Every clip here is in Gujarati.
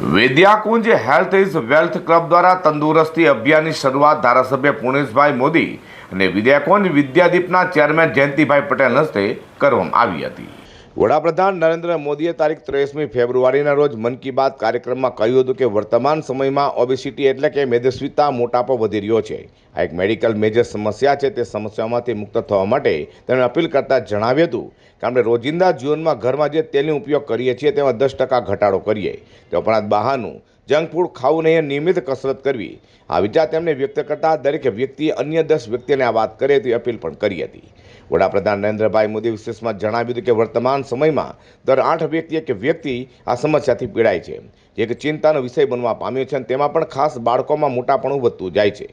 Vidyakunj health is wealth club દ્વારા તંદુરસ્તી અભિયાનની શરૂઆત ધારાસભ્ય પુણેશભાઈ મોદી અને વિદ્યાકુંજ વિદ્યાદીપના ચેરમેન જયંતિભાઈ પટેલ હસ્તે કરવામાં આવી હતી. વડાપ્રધાન નરેન્દ્ર મોદીએ તારીખ ત્રેવીસમી ફેબ્રુઆરીના રોજ મન કી બાત કાર્યક્રમમાં કહ્યું હતું કે વર્તમાન સમયમાં ઓબેસિટી એટલે કે મેદસ્વીતા મોટાપો વધી રહ્યો છે. આ એક મેડિકલ મેજર સમસ્યા છે. તે સમસ્યામાંથી મુક્ત થવા માટે તેમણે અપીલ કરતા જણાવ્યું હતું કે આપણે રોજિંદા જીવનમાં ઘરમાં જે તેલનો ઉપયોગ કરીએ છીએ તેમાં દસ ટકા ઘટાડો કરીએ. તે ઉપરાંત બહારનું જંક ફૂડ ખાવું નહીં નિયમિત કસરત કરવી. આ વિચાર તેમણે વ્યક્ત કરતા દરેક વ્યક્તિએ અન્ય દસ વ્યક્તિને આ વાત કરે તેવી અપીલ પણ કરી હતી. વડાપ્રધાન નરેન્દ્રભાઈ મોદી વિશેષમાં જણાવ્યું હતું કે વર્તમાન સમયમાં દર આઠ વ્યક્તિ એક વ્યક્તિ આ સમસ્યાથી પીડાય છે. જે એક ચિંતાનો વિષય બનવા પામ્યો છે અને તેમાં પણ ખાસ બાળકોમાં મોટાપણું વધતું જાય છે.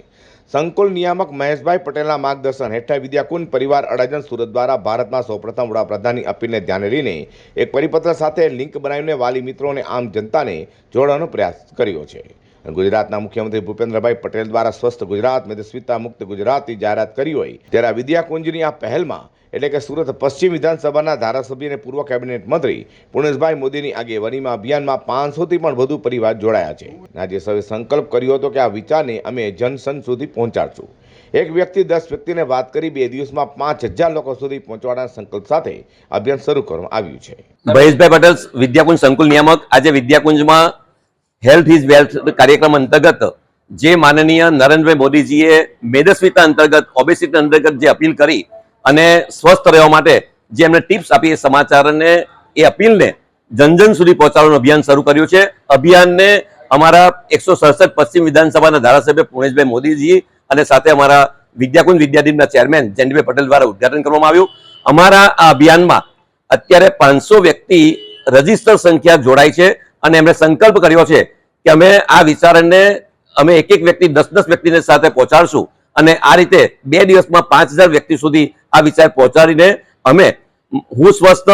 સંકુલ નિયામક મહેશભાઈ પટેલના માર્ગદર્શન હેઠળ વિદ્યાકુંજ પરિવાર અડાજણ સુરત દ્વારા ભારતમાં સૌપ્રથમ વડાપ્રધાનની અપીલને ધ્યાને લઈને એક પરિપત્ર સાથે લિંક બનાવીને વાલી મિત્રો અને આમ જનતાને જોડવાનો પ્રયાસ કર્યો છે. ગુજરાતના મુખ્યમંત્રી ભૂપેન્દ્રભાઈ પટેલ દ્વારા સ્વસ્થ ગુજરાત, મેદસ્વીતા મુક્ત ગુજરાતની જાહેરાત કરી હોય ત્યારે વિદ્યાકુંજની આ પહેલમાં એટલે કે સુરત પશ્ચિમ વિધાનસભાના ધારાસભ્ય અને પૂર્વ કેબિનેટ મંત્રી પુણેશભાઈ મોદીની આગેવાનીમાં અભિયાનમાં પાંચસોથી પણ વધુ પરિવાર જોડાયા છે. આજે સંકલ્પ કર્યો હતો કે આ વિચારને અમે જનસન સુધી પહોંચાડશું. એક વ્યક્તિ, દસ વ્યક્તિને વાત કરી બે દિવસમાં પાંચ હજાર લોકો સુધી પહોંચવાના સંકલ્પ સાથે અભિયાન શરૂ કરવામાં આવ્યું છે. મહેશભાઈ પટેલ, વિદ્યાકુંજ સંકુલ નિયામક. આજે વિદ્યાકુંજમાં હેલ્થ ઇઝ વેલ્થ કાર્યક્રમ અંતર્ગત જે માનનીય નરેન્દ્રભાઈ મોદીજીએ મેદસ્વીતા અંતર્ગત ઓબેસિટી અંતર્ગત જે અપીલ કરી અને સ્વસ્થ રહેવા માટે જે એમને ટિપ્સ આપી એ સમાચારને, એ અપીલને જન જન સુધી પહોંચાડવાનું અભિયાન શરૂ કર્યું છે. અભિયાનને અમારા એકસો સડસઠ પશ્ચિમ વિધાનસભાના ધારાસભ્ય પુણેશભાઈ મોદીજી અને સાથે અમારા વિદ્યાકુંજ વિદ્યાદીપના ચેરમેન જયંતિભાઈ પટેલ દ્વારા ઉદઘાટન કરવામાં આવ્યું. અમારા આ અભિયાનમાં અત્યારે પાંચસો વ્યક્તિ રજિસ્ટર સંખ્યા જોડાય છે અને એમણે સંકલ્પ કર્યો છે કે અમે આ વિચારને અમે એક એક વ્યક્તિ, દસ દસ વ્યક્તિને સાથે પહોંચાડશું અને આ રીતે બે દિવસમાં પાંચ હજાર વ્યક્તિ સુધી આ વિચાર પહોંચાડીને અમે હું સ્વસ્થ,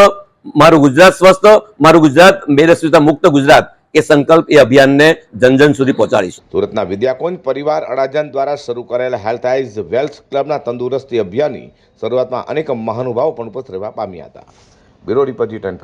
મારું ગુજરાત સ્વસ્થ, મારું ગુજરાત મેદસ્વીતા મુક્ત ગુજરાત એ સંકલ્પ એ અભિયાનને જન જન સુધી પહોંચાડીશું. સુરતના વિદ્યાકુંજ પરિવાર અડાજન દ્વારા શરૂ કરાયેલા હેલ્થ આઇઝ વેલ્થ ક્લબના તંદુરસ્તી અભિયાનની શરૂઆતમાં અનેક મહાનુભાવો પણ ઉપસ્થિત રહેવા પામ્યા હતા. બ્યુરો રિપોર્ટ જી ટેન